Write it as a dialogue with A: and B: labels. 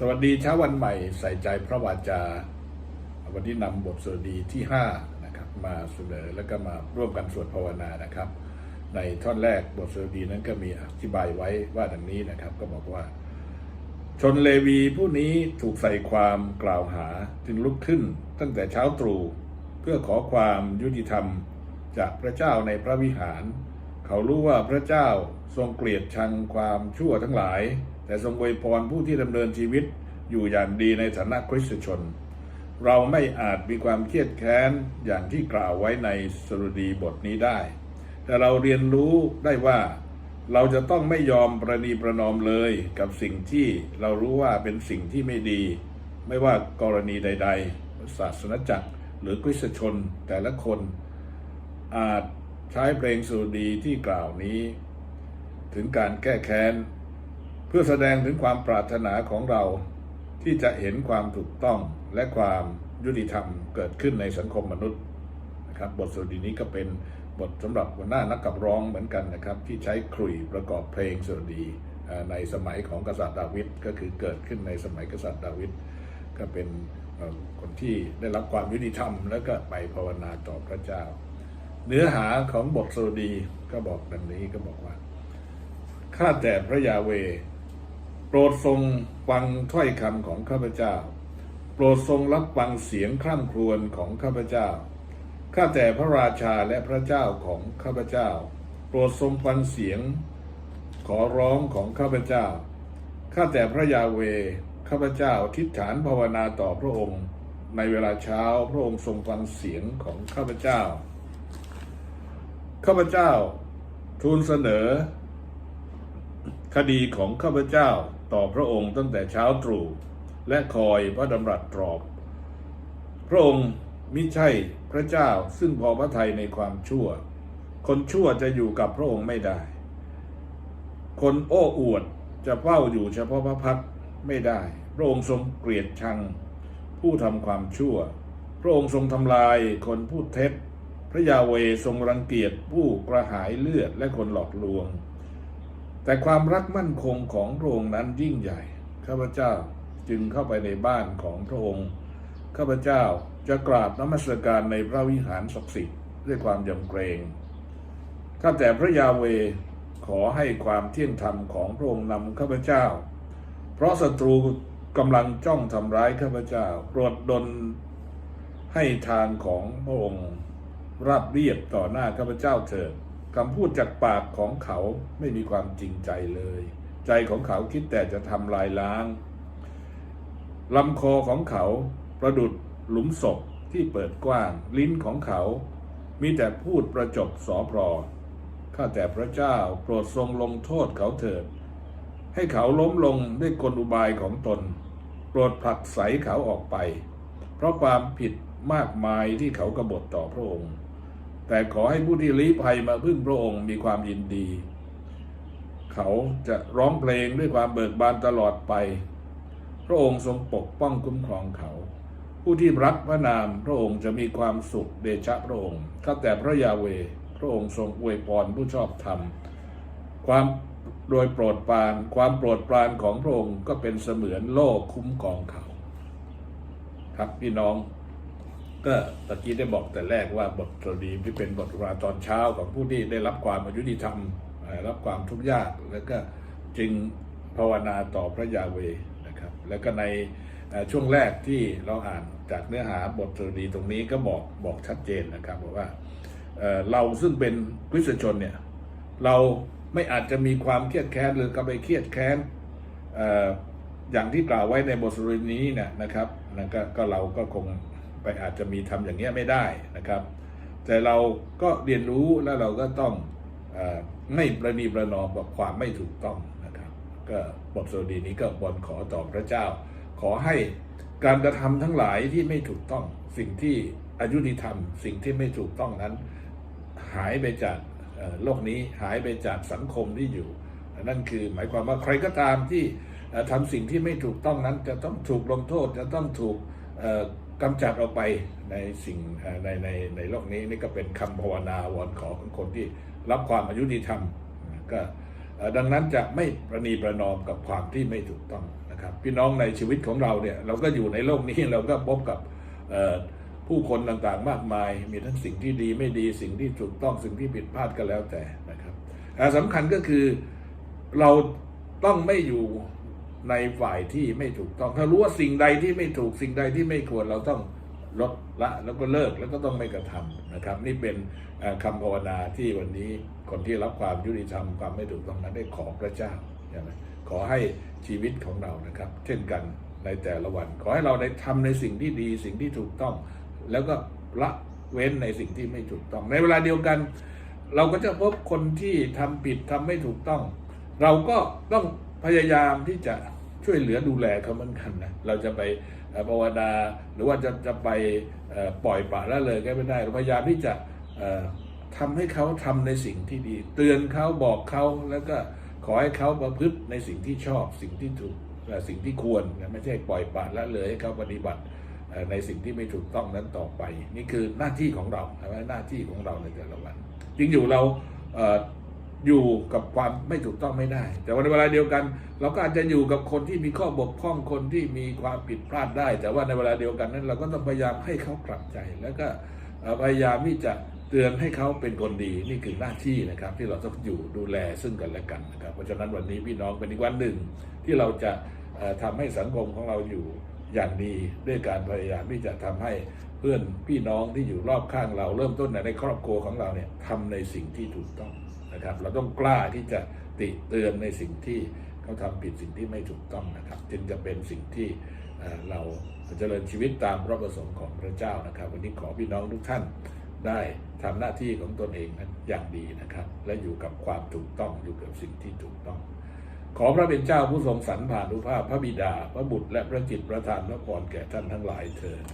A: สวัสดีเช้าวันใหม่ใส่ใจพระวาจา วันนี้นำบทสวดดีที่5นะครับมาเสนอแล้วก็มาร่วมกันสวดภาวนานะครับ ในท่อนแรกบทสวดดีนั้นก็มีอธิบายไว้ว่าดังนี้นะครับ ก็บอกว่า ชนเลวีผู้นี้ถูกใส่ความกล่าวหาจึงลุกขึ้นตั้งแต่เช้าตรู่เพื่อขอความยุติธรรมจากพระเจ้าในพระวิหาร เขารู้ว่าพระเจ้าทรงเกลียดชังความชั่วทั้งหลาย แต่ทรงอวยพรผู้ที่ดำเนินชีวิตอยู่อย่างดีในฐานะคริสตชน เราไม่อาจมีความเครียดแค้นอย่างที่กล่าวไว้ในสรุดีบทนี้ได้ แต่เราเรียนรู้ได้ว่าเราจะต้องไม่ยอมประนีประนอมเลยกับสิ่งที่เรารู้ว่าเป็นสิ่งที่ไม่ดี ไม่ว่ากรณีใด ๆ ศาสนจักรหรือคริสตชนแต่ละคน อาจใช้เพลงสรุดีที่กล่าวนี้ ถึงการแก้แค้น เพื่อแสดงถึงความปรารถนาของเราที่จะเห็นความถูกต้องและความยุติธรรมเกิดขึ้นในสังคมมนุษย์นะครับบทสวดดีนี้ก็เป็นบทสำหรับหัวหน้านักกับร้องเหมือนกันนะครับ ที่ใช้ครุยประกอบเพลงสวดดีในสมัยของกษัตริย์ดาวิดก็คือเกิดขึ้นในสมัยกษัตริย์ดาวิดก็เป็นคนที่ได้รับความยุติธรรม แล้วก็ไปภาวนาต่อพระเจ้า เนื้อหาของบทสวดดีก็บอกดังนี้ก็บอกว่าข้าแต่พระยาเว โปรดทรงฟังถ้อยคำของข้าพเจ้า โปรดทรงรับฟังเสียงคร่ำครวญของข้าพเจ้า ข้าแต่พระราชาและพระเจ้าของข้าพเจ้า โปรดทรงฟังเสียง ขอร้องของข้าพเจ้า ข้าแต่พระยาเว ข้าพเจ้าทิฏฐานภาวนาต่อพระองค์ ในเวลาเช้าพระองค์ทรงฟังเสียงของข้าพเจ้า ข้าพเจ้าทูลเสนอ คดีของข้าพเจ้า ต่อพระองค์ตั้งแต่เช้าตรู่และคอยพระดำรัสตรอบ พระองค์มิใช่พระเจ้าซึ่งพอพระทัยในความชั่ว คนชั่วจะอยู่กับพระองค์ไม่ได้ คนโอ้อวดจะเฝ้าอยู่เฉพาะพระพักไม่ได้ พระองค์ทรงเกลียดชัง ผู้ทำความชั่ว พระองค์ทรงทำลายคนพูดเท็จ พระยาเวทรงรังเกียจผู้กระหายเลือดและคนหลอกลวง แต่ความรักมั่นคงของพระองค์นั้นยิ่งใหญ่ ข้าพเจ้าจึงเข้าไปในบ้านของพระองค์ ข้าพเจ้าจะกราบนมัสการในพระวิหารศักดิ์สิทธิ์ด้วยความยำเกรง ข้าแต่พระยาเวขอให้ความเที่ยงธรรมของพระองค์นำข้าพเจ้า เพราะศัตรูกำลังจ้องทำร้ายข้าพเจ้าโปรดดลให้ทางของพระองค์ราบเรียบต่อหน้าข้าพเจ้าเถิด คำพูดจากปากของเขาไม่มีความจริงใจเลย ใจของเขาคิดแต่จะทำลายล้างลำคอของเขาประดุดหลุมศพที่เปิดกว้าง ลิ้นของเขา มีแต่พูดประจบสอพรอข้าแต่พระเจ้าโปรดทรงลงโทษเขาเถิด ให้เขาล้มลงด้วยกลอุบายของตน โปรดผลักไสเขาออกไป เพราะความผิดมากมายที่เขากบฏต่อพระองค์ แต่ขอให้ผู้ที่ลี้ภัยมาพึ่งพระองค์มีความยินดี เขาจะร้องเพลงด้วยความเบิกบานตลอดไป พระองค์ทรงปกป้องคุ้มครองเขา ผู้ที่รักพระนามพระองค์จะมีความสุขเดชะพระองค์ข้าแต่พระยาเว พระองค์ทรงอวยพรผู้ชอบธรรม ความโดยโปรดปรานความโปรดปรานของพระองค์ก็เป็นเสมือนโล่คุ้มครองเขา ครับพี่น้อง ก็ตะกี้ได้บอกแต่แรกว่าบทสวดีที่เป็นบทราตอนเช้าของผู้ที่ได้รับความอายุติธรรมรับความทุกข์ยากแล้วก็จึงภาวนาต่อพระยาเวนะครับ แล้วก็ในช่วงแรกที่เราอ่านจากเนื้อหาบทสวดีตรงนี้ก็บอกบอกชัดเจนนะครับบอกว่าเราซึ่งเป็นคริสตชนเนี่ยเราไม่อาจจะมีความเครียดแค้นหรือก็ไปเครียดแค้นอย่างที่กล่าวไว้ในบทสรุปนี้เนี่ยนะครับนะก็ก็เราก็คง ไปอาจจะมีทำอย่างเงี้ยไม่ได้นะครับ แต่เราก็เรียนรู้แล้วเราก็ต้องอไม่ประนีประนอมกับความไม่ถูกต้องนะครับ ก็บทสรุปนี้ก็บนขอต่อพระเจ้า ขอให้การกระทำทั้งหลายที่ไม่ถูกต้อง สิ่งที่อายุติธรรม สิ่งที่ไม่ถูกต้องนั้น หายไปจากโลกนี้หายไปจากสังคมที่อยู่ นั่นคือหมายความว่าใครก็ตามที่เอ่อทำสิ่งที่ไม่ถูกต้องนั้นจะต้องถูกลงโทษจะต้องถูก กำจัดออกไปในสิ่งในในในโลกนี้นี่ก็เป็นคำภาวนาวอนขอของคนที่รับความอายุติธรรมก็ดังนั้นจะไม่ประนีประนอมกับความที่ไม่ถูกต้องนะครับ พี่น้องในชีวิตของเราเนี่ยเราก็อยู่ในโลกนี้เราก็พบกับผู้คนต่างๆมากมาย มีทั้งสิ่งที่ดีไม่ดีสิ่งที่ถูกต้องสิ่งที่ผิดพลาดก็แล้วแต่นะครับอ่สำคัญก็คือเราต้องไม่อยู่ ในฝ่ายที่ไม่ถูกต้อง ถ้ารู้ว่าสิ่งใดที่ไม่ถูกสิ่งใดที่ไม่ควรเราต้องลดละแล้วก็เลิกแล้วก็ต้องไม่กระทำนะครับ นี่เป็นเอ่อคำภาวนาที่วันนี้คนที่รับความยุติธรรมความไม่ถูกต้องนั้นได้ขอพระเจ้าใช่ไหมขอให้ชีวิตของเรานะครับ เช่นกันในแต่ละวัน ขอให้เราได้ทำในสิ่งที่ดีสิ่งที่ถูกต้อง แล้วก็ละเว้นในสิ่งที่ไม่ถูกต้อง ในเวลาเดียวกัน เราก็จะพบคนที่ทำผิดทำไม่ถูกต้อง เราก็ต้อง พยายามที่จะช่วยเหลือดูแลเขาเหมือนกันนะเราจะไปภาวนาหรือว่าจะจะไปปล่อยปละละเลยก็ไม่ได้เราพยายามที่จะเอ่อทำให้เขาทำในสิ่งที่ดี เตือนเขาบอกเขาแล้วก็ขอให้เขาประพฤติในสิ่งที่ชอบสิ่งที่ถูกสิ่งที่ควรไม่ใช่ปล่อยปละละเลยให้เขาปฏิบัติในสิ่งที่ไม่ถูกต้องนั้นต่อไป นี่คือหน้าที่ของเรานะหน้าที่ของเราในแต่ละวันจริงอยู่เรา อยู่กับความไม่ถูกต้องไม่ได้ แต่วันเวลาเดียวกัน เราก็อาจจะอยู่กับคนที่มีข้อบกพร่องคนที่มีความผิดพลาดได้ แต่ว่าในเวลาเดียวกันนั้น เราก็ต้องพยายามให้เขากลับใจ แล้วก็พยายามที่จะเตือนให้เขาเป็นคนดีนี่คือหน้าที่นะครับ ที่เราต้องอยู่ดูแลซึ่งกันและกันนะครับ เพราะฉะนั้นวันนี้พี่น้องเป็นอีกวันหนึ่งที่เราจะเอ่อทำให้สังคมของเราอยู่อย่างดีด้วยการพยายามที่จะทำให้เพื่อนพี่น้องที่อยู่รอบข้างเราเริ่มต้นในครอบครัวของเราเนี่ยทำในสิ่งที่ถูกต้อง นะครับ เราต้องกล้าที่จะติเตือนในสิ่งที่เขาทำผิดสิ่งที่ไม่ถูกต้องนะครับ จึงจะเป็นสิ่งที่เราเจริญชีวิตตามพระประสงค์ของพระเจ้านะครับ วันนี้ขอพี่น้องทุกท่านได้ทำหน้าที่ของตนเองนั้นอย่างดีนะครับ และอยู่กับความถูกต้องอยู่กับสิ่งที่ถูกต้อง ขอพระเป็นเจ้าผู้ทรงสรรผ่านุภาพพระบิดา พระบุตรและพระจิตประทานพระพรแก่ท่านทั้งหลายเถิด